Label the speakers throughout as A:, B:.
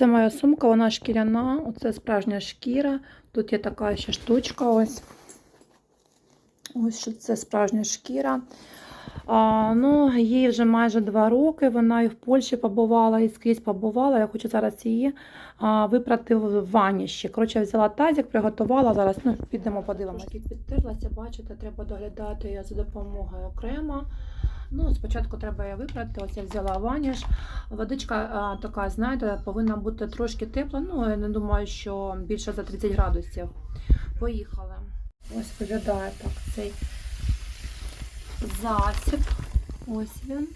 A: Це моя сумка, вона шкіряна, оце справжня шкіра. Тут є така ще штучка. Ось. Ось що це справжня шкіра. А, ну, їй вже майже два роки. Вона і в Польщі побувала, і скрізь побувала. Я хочу зараз її а, випрати в ванні ще. Коротше, взяла тазик, приготувала. Зараз ну, підемо подивимося. Підтерлася, бачите, треба доглядати за допомогою крема. Ну, спочатку треба її випрати. Ось я взяла ваніш. Водичка а, така, знаєте, повинна бути трошки тепла. Ну, я не думаю, що більше за 30 градусів. Поїхали. Ось виглядає так цей засіб. Ось він.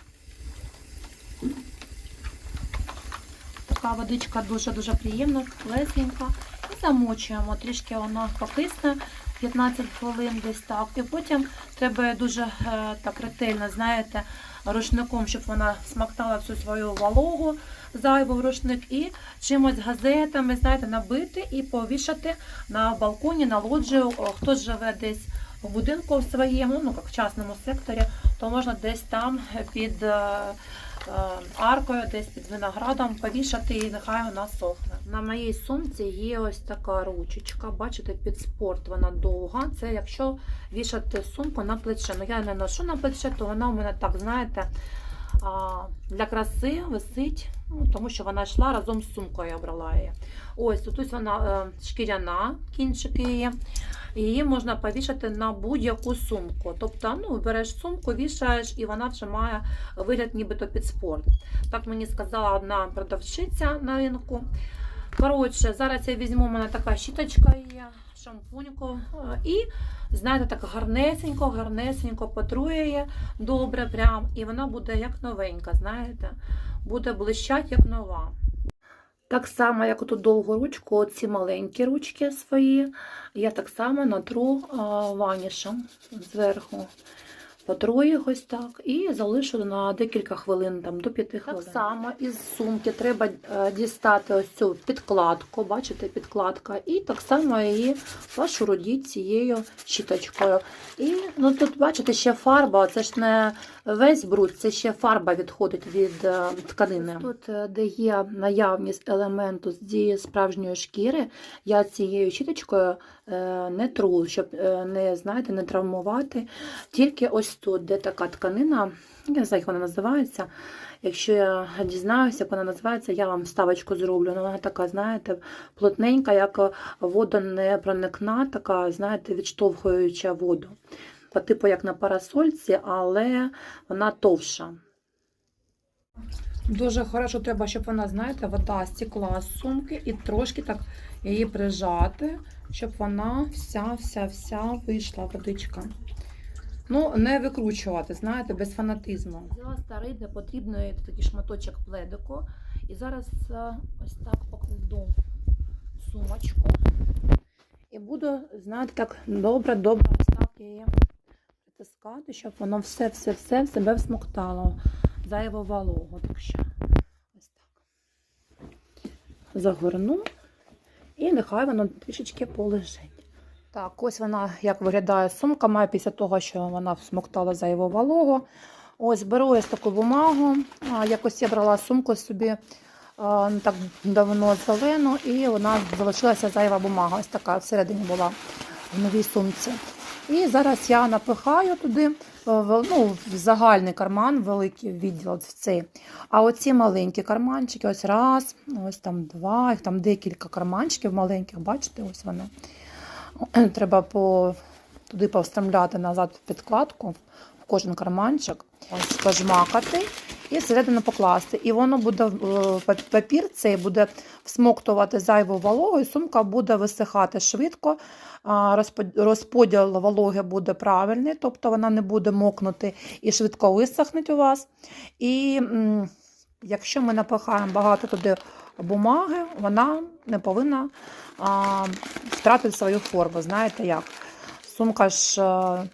A: Така водичка дуже-дуже приємна, лесенька. Замочуємо. Трішки вона покисне 15 хвилин десь так. І потім треба дуже е, так ретельно, знаєте, рушником, щоб вона смактала всю свою вологу зайву в рушник і чимось газетами, знаєте, набити і повішати на балконі, на лоджію. Хто живе десь в будинку своєму, ну як в частному секторі, то можна десь там під е, е, аркою, десь під виноградом повішати і нехай вона сохне. На моїй сумці є ось така ручечка, бачите, під спорт вона довга. Це якщо вішати сумку на плече. Ну я не ношу на плече, то вона у мене так, знаєте, для краси висить, ну, тому що вона йшла разом з сумкою, я брала її. Ось тут вона е, шкіряна, кінчики її. Її можна повішати на будь-яку сумку. Тобто, ну, береш сумку, вішаєш, і вона вже має вигляд нібито під спорт. Так мені сказала одна продавщиця на ринку. Коротше, зараз я візьму, у мене така щіточка є, шампуньку. е, І, знаєте, так гарнесенько, гарнесенько потрує добре прям. І вона буде як новенька, знаєте, буде блищать як нова. Так само, як оту довгу ручку, ці маленькі ручки свої, я так само натру а, ванішем зверху. Потру троє ось так і залишу на декілька хвилин, там, до п'яти хвилин. Так само із сумки треба е, дістати ось цю підкладку, бачите, підкладка, і так само її пошурудіть цією щіточкою. І ну, тут, бачите, ще фарба, це ж не весь бруд, це ще фарба відходить від е, тканини. Тут, е, де є наявність елементу з справжньої шкіри, я цією щіточкою е, не тру, щоб не, знаєте, не травмувати. Тільки ось тут, де така тканина, я не знаю, як вона називається. Якщо я дізнаюся, як вона називається, я вам ставочку зроблю. Ну, Вона така, знаєте, плотненька, як вода не проникна, така, знаєте, відштовхуюча воду. По типу як на парасольці, але вона товша. Дуже хорошо треба, щоб вона, знаєте, вода стекла з сумки і трошки так її прижати, щоб вона вся-вся-вся вийшла водичка. Ну, не викручувати, знаєте, без фанатизму. Взяла старий де непотрібний такий шматочок пледику. І зараз е, ось так покладу сумочку. І буду, знаєте, так добре-добре її притискати, щоб воно все-все-все в себе всмоктало. Так. Загорну. І нехай воно трішечки полежить. Так, ось вона, як виглядає сумка, має після того, що вона всмоктала вологу. Ось беру ось таку бумагу. Якось я брала сумку собі не так давно зелену, і вона залишилася зайва бумага. Ось така всередині була в новій сумці. І зараз я напихаю туди в, ну, в загальний карман, великий відділ в цей. А оці маленькі карманчики, ось раз, ось там два, їх там декілька карманчиків маленьких, бачите, ось вони. Треба по, туди повстромляти назад в підкладку, в кожен карманчик, ось пожмакати і всередину покласти. І воно буде, е, папір цей буде всмоктувати зайву вологу, і сумка буде висихати швидко. Розподіл вологи буде правильний, тобто вона не буде мокнути і швидко висохнуть у вас. І якщо ми напихаємо багато туди бумаги, вона не повинна а, втратити свою форму. Знаєте як? Сумка ж е,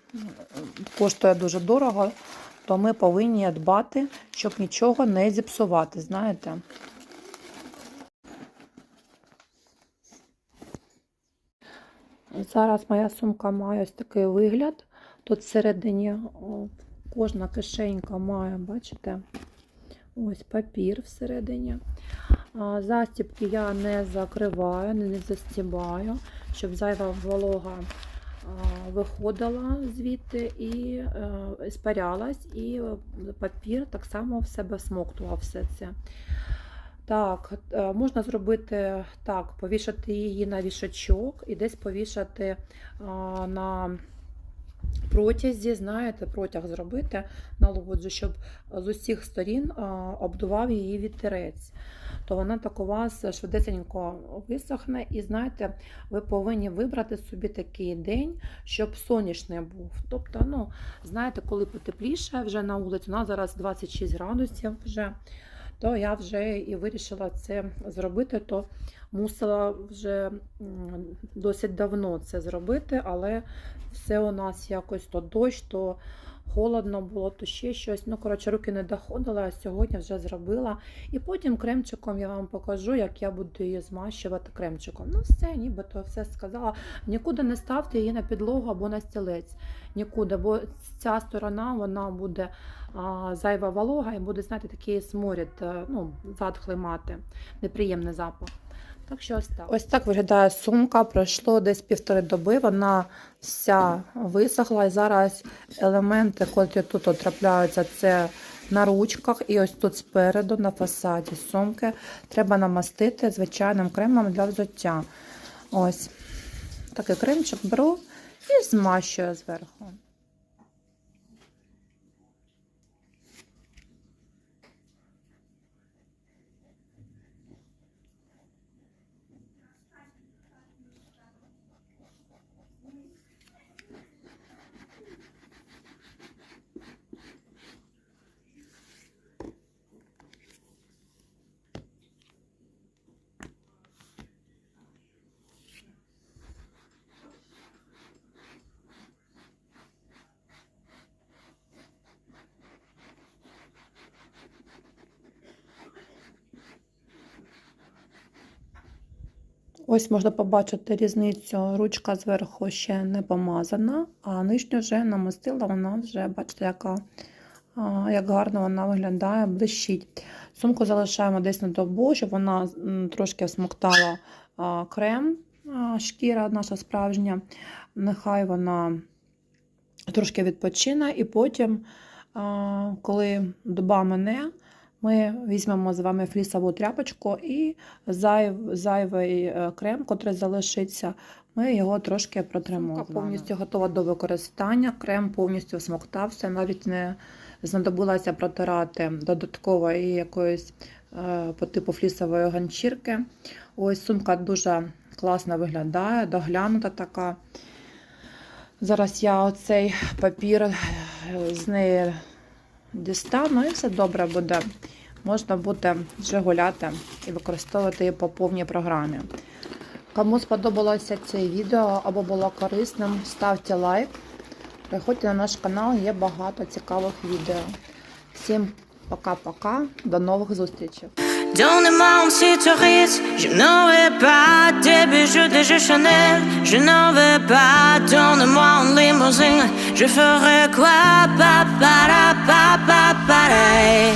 A: коштує дуже дорого, то ми повинні дбати, щоб нічого не зіпсувати. Знаєте? Зараз моя сумка має ось такий вигляд. Тут всередині кожна кишенька має, бачите, ось папір всередині. Застібки я не закриваю, не застібаю, щоб зайва волога виходила звідти і е, спарялась, і е, папір так само в себе смоктував все це. Так, е, можна зробити так, повішати її на вішачок і десь повішати на протязі, знаєте, протяг зробити на лоджу, щоб з усіх сторін обдував її вітерець. То вона так у вас швидесенько висохне, і знаєте, ви повинні вибрати собі такий день, щоб сонячний був. Тобто, ну, знаєте, коли потепліше вже на вулиці, у нас зараз 26 градусів вже, то я вже і вирішила це зробити, то мусила вже досить давно це зробити, але все у нас якось то дощ, то холодно було, то ще щось. Ну, коротше, руки не доходили, а сьогодні вже зробила. І потім кремчиком я вам покажу, як я буду її змащувати кремчиком. Ну, все, нібито все сказала. Нікуди не ставте її на підлогу або на стілець. Нікуди, бо ця сторона вона буде а, зайва волога і буде, знаєте, такий сморід, е, ну, затхлий мати, неприємний запах. Так що ось так. Ось так виглядає сумка. Пройшло десь півтори доби. Вона вся висохла. І зараз елементи, котрі тут трапляються, це на ручках і ось тут спереду, на фасаді сумки. Треба намастити звичайним кремом для взуття. Ось такий кремчик беру і змащую зверху. Ось можна побачити різницю. Ручка зверху ще не помазана, а нижню вже намастила, вона вже, бачите, яка, як гарно вона виглядає, блищить. Сумку залишаємо десь на добу, щоб вона трошки всмоктала а, крем, шкіра наша справжня. Нехай вона трошки відпочине, і потім, коли доба мине, ми візьмемо з вами флісову тряпочку і зайв, зайвий е, крем, котрий залишиться, ми його трошки протремо.
B: Сумка
A: повністю готова до використання. Крем повністю смоктався, навіть не знадобилося протирати додатково і якоїсь е, по типу флісової ганчірки. Ось сумка дуже класно виглядає, доглянута така. Зараз я оцей папір е, з неї дістану і все добре буде. Можна буде вже гуляти і використовувати її по повній програмі. Кому сподобалося це відео або було корисним, ставте лайк. Приходьте на наш канал, є багато цікавих відео. Всім пока-пока, до нових зустрічей!
C: Donne-moi monde si je n'en veux pas des bijoux de jeux Chanel. Je n'en veux pas, donne-moi un limousine. Je ferai quoi, papa, papa, papa, pareil.